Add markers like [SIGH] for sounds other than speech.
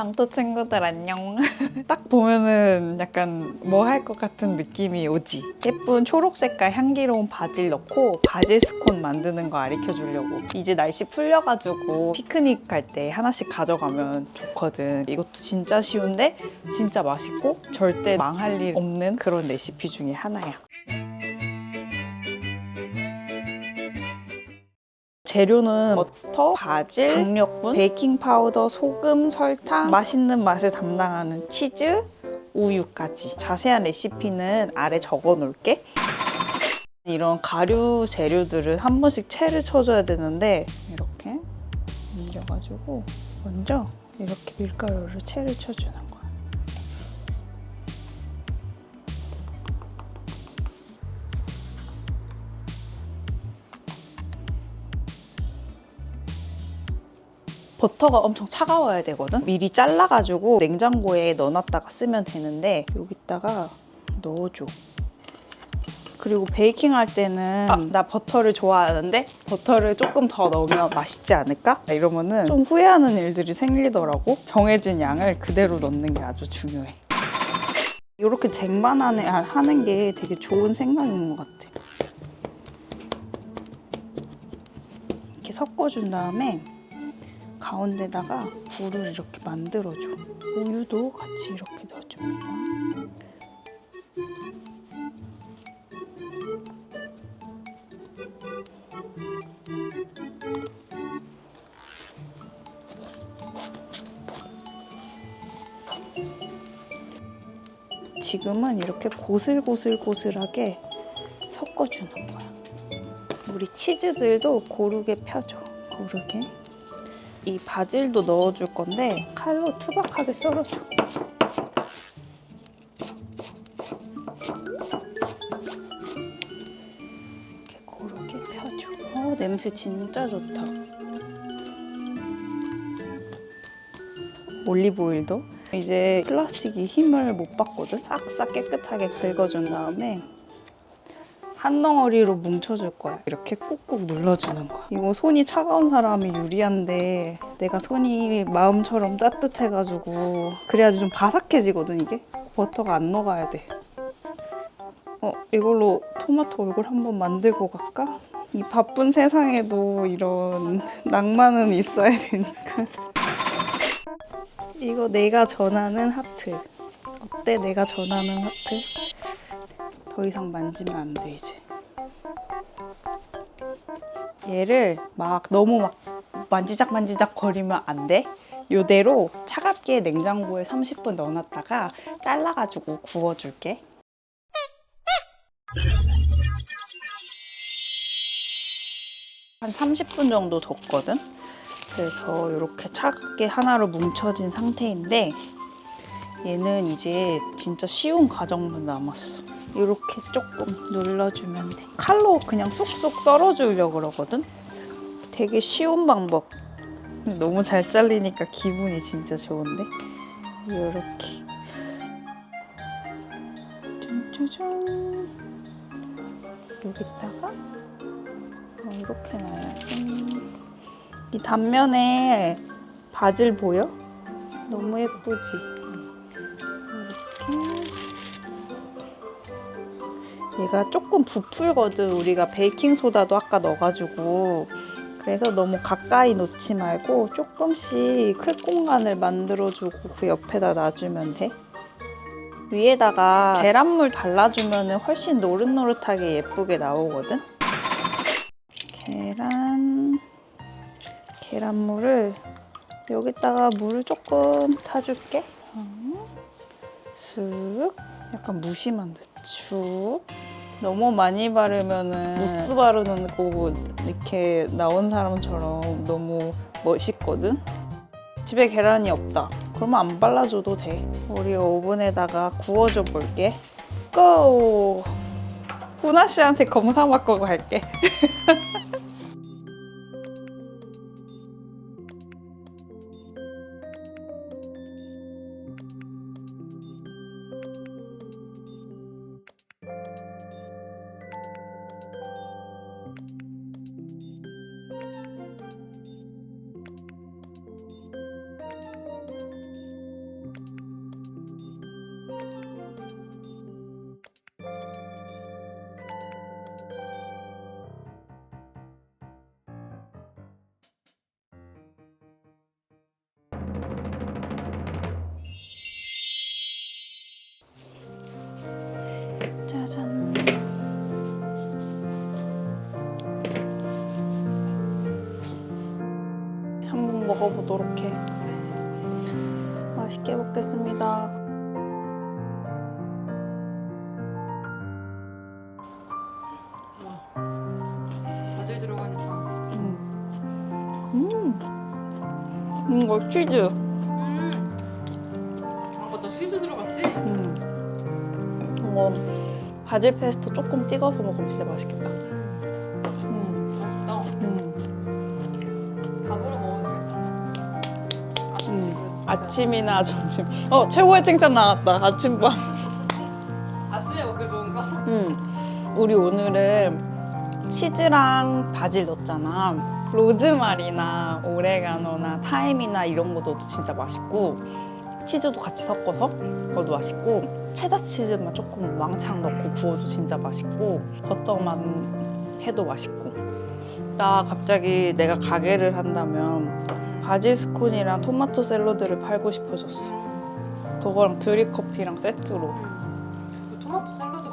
방토 친구들 안녕. [LAUGHS] 딱 보면은 약간 뭐 할 것 같은 느낌이 오지. 예쁜 초록 색깔 향기로운 바질 넣고 바질 스콘 만드는 거 가르쳐 주려고. 이제 날씨 풀려가지고 피크닉 갈 때 하나씩 가져가면 좋거든. 이것도 진짜 쉬운데 진짜 맛있고 절대 망할 일 없는 그런 레시피 중에 하나야. 재료는 버터, 바질, 강력분, 베이킹 파우더, 소금, 설탕, 맛있는 맛을 담당하는 치즈, 우유까지. 자세한 레시피는 아래 적어 놓을게. 이런 가루 재료들은 한 번씩 채를 쳐줘야 되는데 이렇게 옮겨가지고 먼저 이렇게 밀가루를 채를 쳐주는 거야. 버터가 엄청 차가워야 되거든. 미리 잘라가지고 냉장고에 넣어놨다가 쓰면 되는데 여기다가 넣어줘. 그리고 베이킹 할 때는 아, 나 버터를 좋아하는데 버터를 조금 더 넣으면 [LAUGHS] 맛있지 않을까? 이러면은 좀 후회하는 일들이 생기더라고. 정해진 양을 그대로 넣는 게 아주 중요해. 이렇게 쟁반 안에 하는 게 되게 좋은 생각인 것 같아. 이렇게 섞어준 다음에 가운데다가 굴을 이렇게 만들어줘. 우유도 같이 이렇게 넣어줍니다. 지금은 이렇게 고슬고슬고슬하게 섞어주는 거야. 우리 치즈들도 고르게 펴줘. 고르게. 이 바질도 넣어줄 건데 칼로 투박하게 썰어줘. 이렇게 고르게 펴줘. 어, 냄새 진짜 좋다. 올리브 오일도 이제 플라스틱이 힘을 못 받거든. 싹싹 깨끗하게 긁어준 다음에 한 덩어리로 뭉쳐줄 거야. 이렇게 꾹꾹 눌러주는 거야. 이거 손이 차가운 사람이 유리한데 내가 손이 마음처럼 따뜻해가지고 그래야지 좀 바삭해지거든 이게. 버터가 안 녹아야 돼. 어 이걸로 토마토 얼굴 한번 만들고 갈까? 이 바쁜 세상에도 이런 낭만은 있어야 되니까. 이거 내가 전하는 하트. 어때 내가 전하는 하트? 더 이상 만지면 안 돼 이제. 얘를 막 너무 막 만지작 만지작 거리면 안 돼. 요대로 차갑게 냉장고에 30분 넣어놨다가 잘라가지고 구워줄게. 한 30분 정도 뒀거든. 그래서 이렇게 차갑게 하나로 뭉쳐진 상태인데 얘는 이제 진짜 쉬운 과정만 남았어. 이렇게 조금 눌러주면 돼. 칼로 그냥 쑥쑥 썰어주려고 그러거든. 되게 쉬운 방법. 너무 잘 잘리니까 기분이 진짜 좋은데. 이렇게. 짠짜잔. 여기다가 어, 이렇게 놔야지. 이 단면에 바질 보여? 너무 예쁘지? 얘가 조금 부풀거든. 우리가 베이킹 소다도 아까 넣어가지고. 그래서 너무 가까이 놓지 말고 조금씩 클 공간을 만들어주고 그 옆에다 놔주면 돼. 위에다가 계란물 발라주면 훨씬 노릇노릇하게 예쁘게 나오거든. 계란, 계란물을 여기다가 물을 조금 타줄게. 어, 슥, 약간 무심한 듯. 쭉. 너무 많이 바르면은 무스 바르는 거 이렇게 나온 사람처럼 너무 멋있거든. 집에 계란이 없다. 그러면 안 발라줘도 돼. 우리 오븐에다가 구워줘 볼게. 고! 호나 씨한테 검사 받고 갈게. [LAUGHS] 먹어보도록 해. 맛있게 먹겠습니다. 바질 들어가니까. 음. 음. 이거 치즈. 음. 아 맞다 치즈 들어갔지? 음. 이거 바질 페스토 조금 찍어서 먹으면 진짜 맛있겠다. 아침이나 점심. 어 최고의 칭찬 나왔다. 아침밥. 아침에 먹기 좋은 거? 음. 우리 오늘은 치즈랑 바질 넣었잖아. 로즈마리나 오레가노나 타임이나 이런 거 넣어도 진짜 맛있고 치즈도 같이 섞어서 그것도 맛있고 체다 치즈만 조금 왕창 넣고 구워도 진짜 맛있고 버터만 해도 맛있고 나 갑자기 내가 가게를 한다면 바질 스콘이랑 토마토 샐러드를 팔고 싶어졌어. 그거랑 드립 커피랑 세트로. 음. 그 토마토 샐러드